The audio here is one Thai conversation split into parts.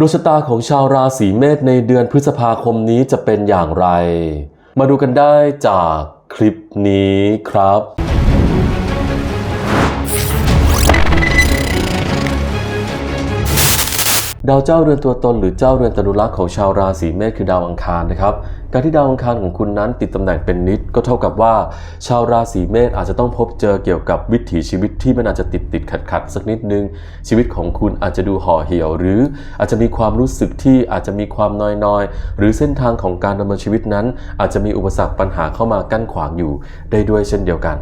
ดวงชะตาของชาวราศีเมษในเดือนพฤษภาคมนี้จะเป็นอย่างไร มาดูกันได้จากคลิปนี้ครับ ดาวเจ้าเรือนตัวตนหรือเจ้าเรือนตนุรักษ์ของชาวราศีเมษคือดาวอังคารนะครับ การที่ดาวอังคารของคุณนั้นติดตำแหน่งเป็นนิดก็เท่ากับว่า ชาวราศีเมษอาจจะต้องพบเจอเกี่ยวกับวิถีชีวิตที่มันอาจจะติดติดขัดขัดสักนิดนึง ชีวิตของคุณอาจจะดูห่อเหี่ยว หรืออาจจะมีความรู้สึกที่อาจจะมีความน้อยๆหรือเส้นทางของการดำเนินชีวิตนั้น อาจจะมีอุปสรรคปัญหาเข้ามากั้นขวางอยู่ได้ด้วยเช่นเดียวกัน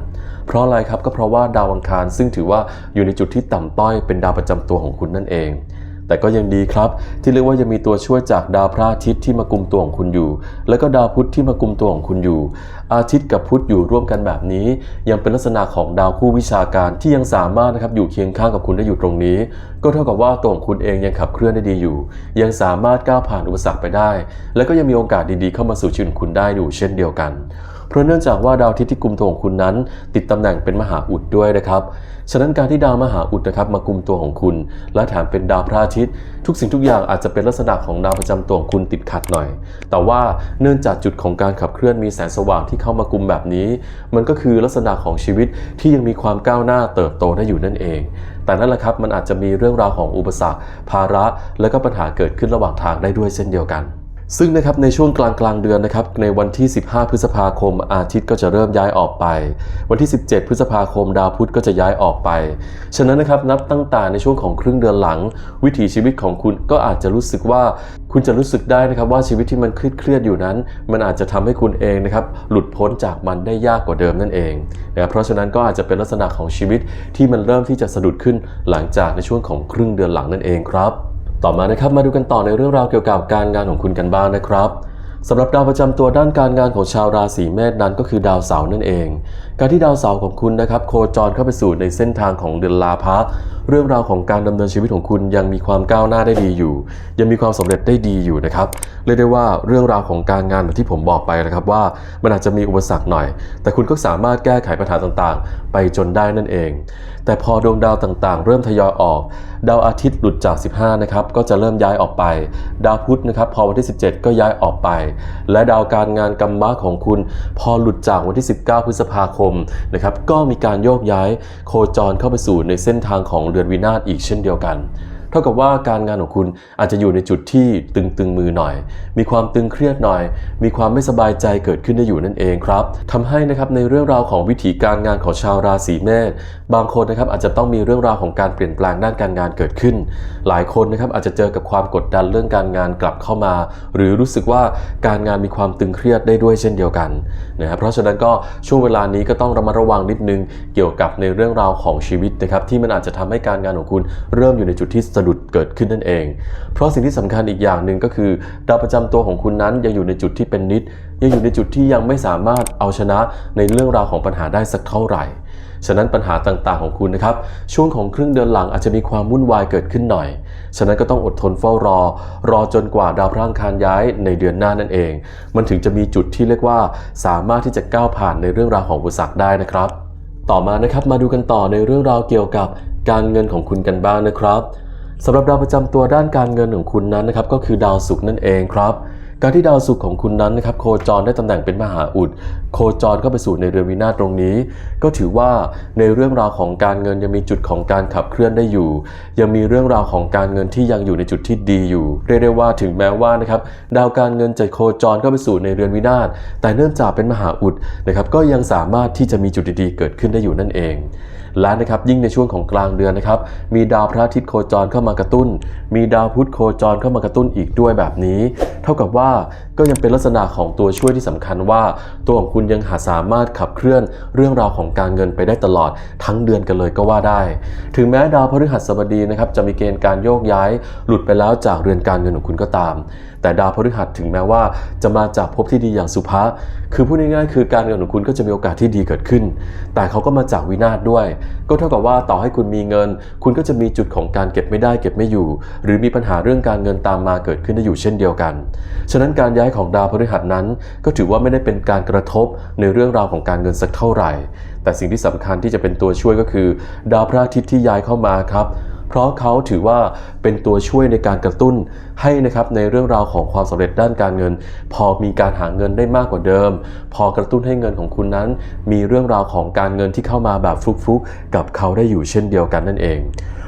เพราะอะไรครับก็เพราะว่าดาวอังคารซึ่งถือว่าอยู่ในจุดที่ต่ำต้อยเป็นดาวประจำตัวของคุณนั่นเอง แต่ก็ยังดีครับ ที่เรียกว่ายังมีตัวช่วยจากดาวพระอาทิตย์ที่มากุมตัวของคุณอยู่ แล้วก็ดาวพุธที่มากุมตัวของคุณอยู่ อาทิตย์กับพุธอยู่ร่วมกันแบบนี้ ยังเป็นลักษณะของดาวคู่วิชาการที่ยังสามารถนะครับอยู่เคียงข้างกับคุณได้อยู่ตรงนี้ ก็เท่ากับว่าตัวของคุณเองยังขับเคลื่อนได้ดีอยู่ ยังสามารถก้าวผ่านอุปสรรคไปได้ และก็ยังมีโอกาสดีๆ เข้ามาสู่ชีวิตคุณได้อยู่เช่นเดียวกัน ราะเนื่องจากว่าดาวอาทิตย์ที่กลุ่มตัวของคุณนั้น ติดตำแหน่งเป็นมหาอุดด้วยนะครับ ฉะนั้นการที่ดาวมหาอุดนะครับมากลุ่มตัวของคุณ และแถมเป็นดาวพระอาทิตย์ ทุกสิ่งทุกอย่างอาจจะเป็นลักษณะของดาวประจำตัวของคุณติดขัดหน่อย แต่ว่าเนื่องจากจุดของการขับเคลื่อนมีแสงสว่างที่เข้ามากุมแบบนี้ มันก็คือลักษณะของชีวิตที่ยังมีความก้าวหน้าเติบโตได้อยู่นั่นเอง แต่นั่นแหละครับมันอาจจะมีเรื่องราวของอุปสรรค ภาระ และก็ปัญหาเกิดขึ้นระหว่างทางได้ด้วยเช่นเดียวกัน ซึ่งนะครับในช่วงกลางกลางเดือนนะครับในวันที่ 15 พฤษภาคม อาทิตย์ก็จะเริ่มย้ายออกไป วันที่ 17 พฤษภาคมดาวพุธก็จะย้ายออกไป ฉะนั้นนะครับนับตั้งแต่ในช่วงของครึ่งเดือนหลัง วิถีชีวิตของคุณก็อาจจะรู้สึกว่า คุณจะรู้สึกได้นะครับว่าชีวิตที่มันเครียดๆอยู่นั้น มันอาจจะทำให้คุณเองนะครับหลุดพ้นจากมันได้ยากกว่าเดิมนั่นเองนะเพราะฉะนั้นก็อาจจะเป็นลักษณะของชีวิตที่มันเริ่มที่จะสะดุดขึ้นหลังจากในช่วงของครึ่งเดือนหลังนั่นเองครับ ต่อมานะครับมาดูกันต่อในเรื่องราวเกี่ยวกับการงานของคุณกันบ้างนะครับสำหรับดาวประจำตัวด้านการงานของชาวราศีเมษนั้นก็คือดาวเสาร์นั่นเองการที่ดาวเสาร์ของคุณนะครับโคจรเข้าไปสู่ในเส้นทางของเดือนลาภะเรื่องราวของการดำเนินชีวิตของคุณยังมีความก้าวหน้าได้ดีอยู่ ยังมีความสำเร็จได้ดีอยู่นะครับเรียกได้ว่าเรื่องราวของการงานแบบที่ผมบอกไปนะครับว่ามันอาจจะมีอุปสรรคหน่อย แต่คุณก็สามารถแก้ไขปัญหาต่างๆ ไปจนได้นั่นเอง แต่พอดวงดาวต่างๆ เริ่มทยอยออก ดาวอาทิตย์หลุดจาก 15นะครับก็จะเริ่มย้ายออกไป ดาวพุธนะครับพอวันที่ 17 ก็ย้ายออกไป และดาวการงานกรรมะของคุณ พอหลุดจากวันที่ 19 พฤษภาคมนะครับก็มีการโยกย้ายโคจรเข้าไปสู่ในเส้นทางของเรือนวินาศอีกเช่นเดียวกัน ท่ากับว่าการงานของคุณอาจจะอยู่ในจุดที่ตึงๆมือหน่อย มีความตึงเครียดหน่อย มีความไม่สบายใจเกิดขึ้นได้อยู่นั่นเองครับทำให้นะครับในเรื่องราวของวิถีการงานของชาวราศีเมษบางคนนะครับอาจจะต้องมีเรื่องราวของการเปลี่ยนแปลงด้านการงานเกิดขึ้น หลายคนนะครับอาจจะเจอกับความกดดันเรื่องการงานกลับเข้ามา หรือรู้สึกว่าการงานมีความตึงเครียดได้ด้วยเช่นเดียวกันนะครับเพราะฉะนั้นก็ช่วงเวลานี้ก็ต้องระมัดระวังนิดนึงเกี่ยวกับในเรื่องราวของชีวิตนะครับที่มันอาจจะทำให้การงานของคุณเริ่มอยู่ในจุดที่ะดุดเกิดขึ้นนั่นเอง เพราะสิ่งที่สำคัญอีกอย่างหนึ่งก็คือ ดาวประจำตัวของคุณนั้นยังอยู่ในจุดที่เป็นนิด ยังอยู่ในจุดที่ยังไม่สามารถเอาชนะในเรื่องราวของปัญหาได้สักเท่าไหร่ ฉะนั้นปัญหาต่างๆของคุณนะครับ ช่วงของครึ่งเดือนหลังอาจจะมีความวุ่นวายเกิดขึ้นหน่อย ฉะนั้นก็ต้องอดทนเฝ้ารอ รอจนกว่าดาวพระอังคารย้ายในเดือนหน้านั่นเอง มันถึงจะมีจุดที่เรียกว่า สามารถที่จะก้าวผ่านในเรื่องราวของอุปสรรคได้นะครับต่อมานะครับมาดูกันต่อในเรื่องราวเกี่ยวกับการเงินของคุณกันบ้างนะครับ สำหรับดาวประจำตัวด้านการเงินของคุณนั้นนะครับก็คือดาวศุกร์นั่นเองครับ การที่ดาวศุกร์ของคุณนั้นนะครับโคจรได้ตำแหน่งเป็นมหาอุด โคจรเข้าไปสู่ในเรือนวินาศตรงนี้ ก็ถือว่าในเรื่องราวของการเงินยังมีจุดของการขับเคลื่อนได้อยู่ ยังมีเรื่องราวของการเงินที่ยังอยู่ในจุดที่ดีอยู่ เรียกได้ว่าถึงแม้ว่านะครับดาวการเงินจะโคจรเข้าไปสู่ในเรือนวินาศแต่เนื่องจากเป็นมหาอุดนะครับก็ยังสามารถที่จะมีจุดดีๆเกิดขึ้นได้อยู่นั่นเอง และนะครับยิ่งในช่วงของกลางเดือนนะครับมีดาวพระอาทิตย์โคจรเข้ามากระตุ้น มีดาวพุธโคจรเข้ามากระตุ้นอีกด้วยแบบนี้ เท่ากับว่าก็ยังเป็นลักษณะของตัวช่วยที่สำคัญว่า ตัวของคุณยังหาสามารถขับเคลื่อนเรื่องราวของการเงินไปได้ตลอดทั้งเดือนกันเลยก็ว่าได้ ถึงแม้ดาวพฤหัสบดีนะครับจะมีเกณฑ์การโยกย้าย หลุดไปแล้วจากเรือนการเงินของคุณก็ตาม แต่ดาวพฤหัสถึงแม้ว่าจะมาจากภพที่ดีอย่างสุภะคือพูดง่ายๆคือการเงินของคุณก็จะมีโอกาสที่ดีเกิดขึ้น แต่เขาก็มาจากวินาศด้วย ก็เท่ากับว่าต่อให้คุณมีเงิน คุณก็จะมีจุดของการเก็บไม่ได้เก็บไม่อยู่ หรือมีปัญหาเรื่องการเงินตามมาเกิดขึ้นได้อยู่เช่นเดียวกัน ฉะนั้นการย้ายของดาวพฤหัสนั้น ก็ถือว่าไม่ได้เป็นการกระทบในเรื่องราวของการเงินสักเท่าไหร่ แต่สิ่งที่สำคัญที่จะเป็นตัวช่วยก็คือ ดาวพระอาทิตย์ที่ย้ายเข้ามาครับ เพราะเขาถือว่าเป็นตัวช่วยในการกระตุ้นให้นะครับในเรื่องราวของความสำเร็จด้านการเงิน พอมีการหาเงินได้มากกว่าเดิม พอกระตุ้นให้เงินของคุณนั้น มีเรื่องราวของการเงินที่เข้ามาแบบฟลุกๆ กับเขาได้อยู่เช่นเดียวกันนั่นเอง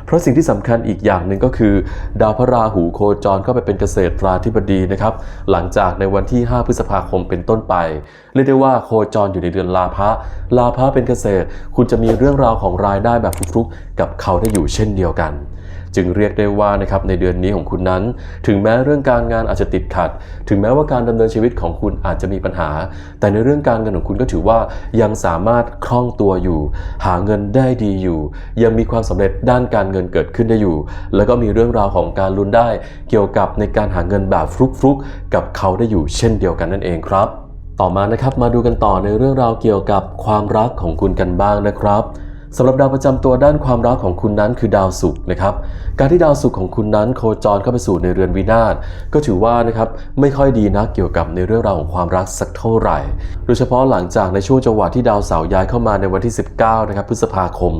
เพราะสิ่งที่สำคัญอีกอย่างหนึ่งก็คือ ดาวพระราหูโคจรเข้าไปเป็นเกษตราธิบดีนะครับ หลังจากในวันที่ 5 พฤษภาคมเป็นต้นไป เรียกได้ว่าโคจรอยู่ในเดือนลาภะลาภะเป็นเกษตร คุณจะมีเรื่องราวของรายได้แบบฟลุกๆกับเขาได้อยู่เช่นเดียวกัน จึงเรียกได้ว่านะครับในเดือนนี้ของคุณนั้น ถึงแม้เรื่องการงานอาจจะติดขัด ถึงแม้ว่าการดำเนินชีวิตของคุณอาจจะมีปัญหา แต่ในเรื่องการเงินของคุณก็ถือว่ายังสามารถคล่องตัวอยู่ หาเงินได้ดีอยู่ ยังมีความสำเร็จด้านการเงินเกิดขึ้นได้อยู่ แล้วก็มีเรื่องราวของการลุ้นได้ เกี่ยวกับในการหาเงินแบบฟลุกๆกับเขาได้อยู่ เช่นเดียวกันนั่นเองครับ ต่อมานะครับมาดูกันต่อในเรื่องราวเกี่ยวกับความรักของคุณกันบ้างนะครับ สำหรับดาวประจำตัวด้านความรักของคุณนั้นคือดาวศุกร์นะครับ การที่ดาวศุกร์ของคุณนั้นโคจรเข้าไปสู่ในเรือนวินาศก็ถือว่านะครับไม่ค่อยดีนะเกี่ยวกับในเรื่องราวของความรักสักเท่าไหร่ โดยเฉพาะหลังจากในช่วงจังหวะที่ดาวเสาร์ย้ายเข้ามาในวันที่ 19นะครับพฤษภาคม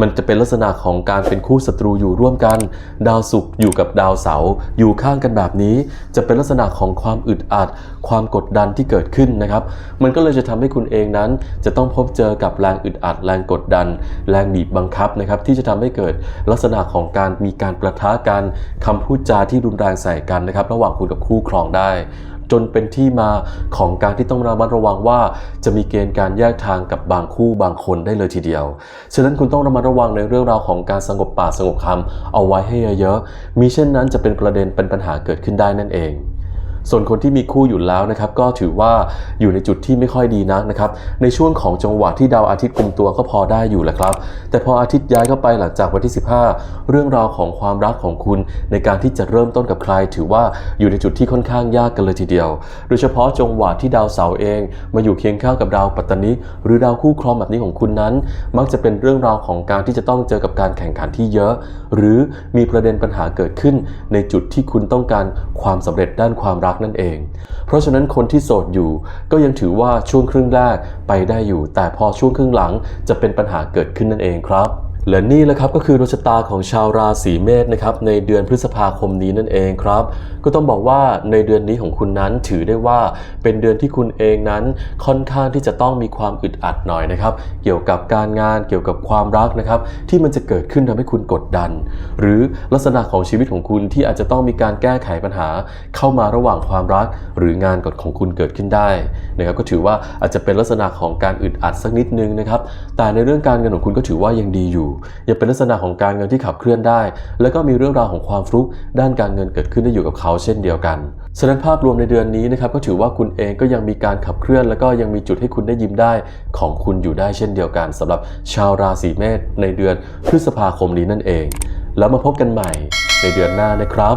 มันจะเป็นลักษณะของการเป็นคู่ศัตรูอยู่ร่วมกัน ดาวศุกร์อยู่กับดาวเสาร์อยู่ข้างกันแบบนี้ จะเป็นลักษณะของความอึดอัด ความกดดันที่เกิดขึ้นนะครับ มันก็เลยจะทำให้คุณเองนั้น จะต้องพบเจอกับแรงอึดอัดแรงกดดันแรงบีบบังคับนะครับที่จะทำให้เกิดลักษณะของการมีการประทะกันคำพูดจาที่รุนแรงใส่กันนะครับ ระหว่างคุณกับคู่ครองได้จนเป็นที่มาของการที่ต้องระมัดระวังว่า จะมีเกณฑ์การแยกทางกับบางคู่บางคนได้เลยทีเดียว ฉะนั้นคุณต้องระมัดระวังในเรื่องราวของการสงบปากสงบคำเอาไว้ให้เยอะๆมิเช่นนั้นจะเป็นประเด็นเป็นปัญหาเกิดขึ้นได้นั่นเอง ส่วนคนที่มีคู่อยู่แล้วนะครับก็ถือว่าอยู่ในจุดที่ไม่ค่อยดีนักนะครับในช่วงของจังหวะที่ดาวอาทิตย์กลุ่มตัวก็พอได้อยู่แหละครับ แต่พออาทิตย์ย้ายเข้าไปหลังจากวันที่ 15 เรื่องราวของความรักของคุณในการที่จะเริ่มต้นกับใคร ถือว่าอยู่ในจุดที่ค่อนข้างยากกันเลยทีเดียว โดยเฉพาะจังหวะที่ดาวเสาร์เอง มาอยู่เคียงข้างกับดาวปัตตานิหรือดาวคู่ครองแบบนี้ของคุณนั้น มักจะเป็นเรื่องราวของการที่จะต้องเจอกับการแข่งขันที่เยอะ หรือมีประเด็นปัญหาเกิดขึ้น ในจุดที่คุณต้องการความสำเร็จด้านความรักนั่นเอง เพราะฉะนั้นคนที่โสดอยู่ ก็ยังถือว่าช่วงครึ่งแรกไปได้อยู่ แต่พอช่วงครึ่งหลังจะเป็นปัญหาเกิดขึ้นนั่นเองครับ และนี่แหละครับก็คือดวงชะตาของชาวราศีเมษนะครับในเดือนพฤษภาคมนี้นั่นเองครับ ก็ต้องบอกว่าในเดือนนี้ของคุณนั้นถือได้ว่าเป็นเดือนที่คุณเองนั้นค่อนข้างที่จะต้องมีความอึดอัดหน่อยนะครับ เกี่ยวกับการงานเกี่ยวกับความรักนะครับ ที่มันจะเกิดขึ้นทำให้คุณกดดัน หรือลักษณะของชีวิตของคุณที่อาจจะต้องมีการแก้ไขปัญหา เข้ามาระหว่างความรัก หรืองานกฎของคุณเกิดขึ้นได้นะครับก็ถือว่าอาจจะเป็นลักษณะของการอึดอัดสักนิดนึงนะครับแต่ในเรื่องการเงินของคุณก็ถือว่ายังดีอยู่ยังเป็นลักษณะของการเงินที่ขับเคลื่อนได้ แล้วก็มีเรื่องราวของความฟลุกด้านการเงินเกิดขึ้นได้อยู่กับเขาเช่นเดียวกันฉะนั้นภาพรวมในเดือนนี้นะครับก็ถือว่าคุณเองก็ยังมีการขับเคลื่อน แล้วก็ยังมีจุดให้คุณได้ยิ้มได้ของคุณอยู่ได้เช่นเดียวกันสำหรับชาวราศีเมษในเดือนพฤษภาคมนี้นั่นเอง แล้วมาพบกันใหม่ในเดือนหน้านะครับ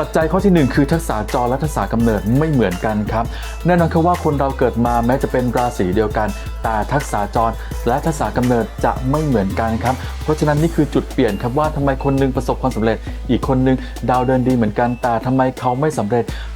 ปัจจัยข้อทีหนึ่1 คือทักษะจรและทักษะกำเนิดไม่เหมือนกันครับแน่นอนคือว่าคนเราเกิดมาแม้จะเป็นราศีเดียวกัน แต่ทักษะจรและทักษะกำเนิดจะไม่เหมือนกันครับ เพราะฉะนั้นนี่คือจุดเปลี่ยนครับว่าทำไมคนหนึงประสบความสำเร็จ อีกคนหนึงดาวเดินดีเหมือนกัน แต่ทำไมเขาไม่สำเร็จ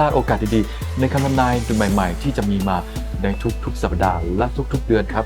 ลาดโอกาสดีๆ ในคำทำนายใหม่ๆ ที่จะมีมาในทุกๆ สัปดาห์และทุกๆ เดือนครับ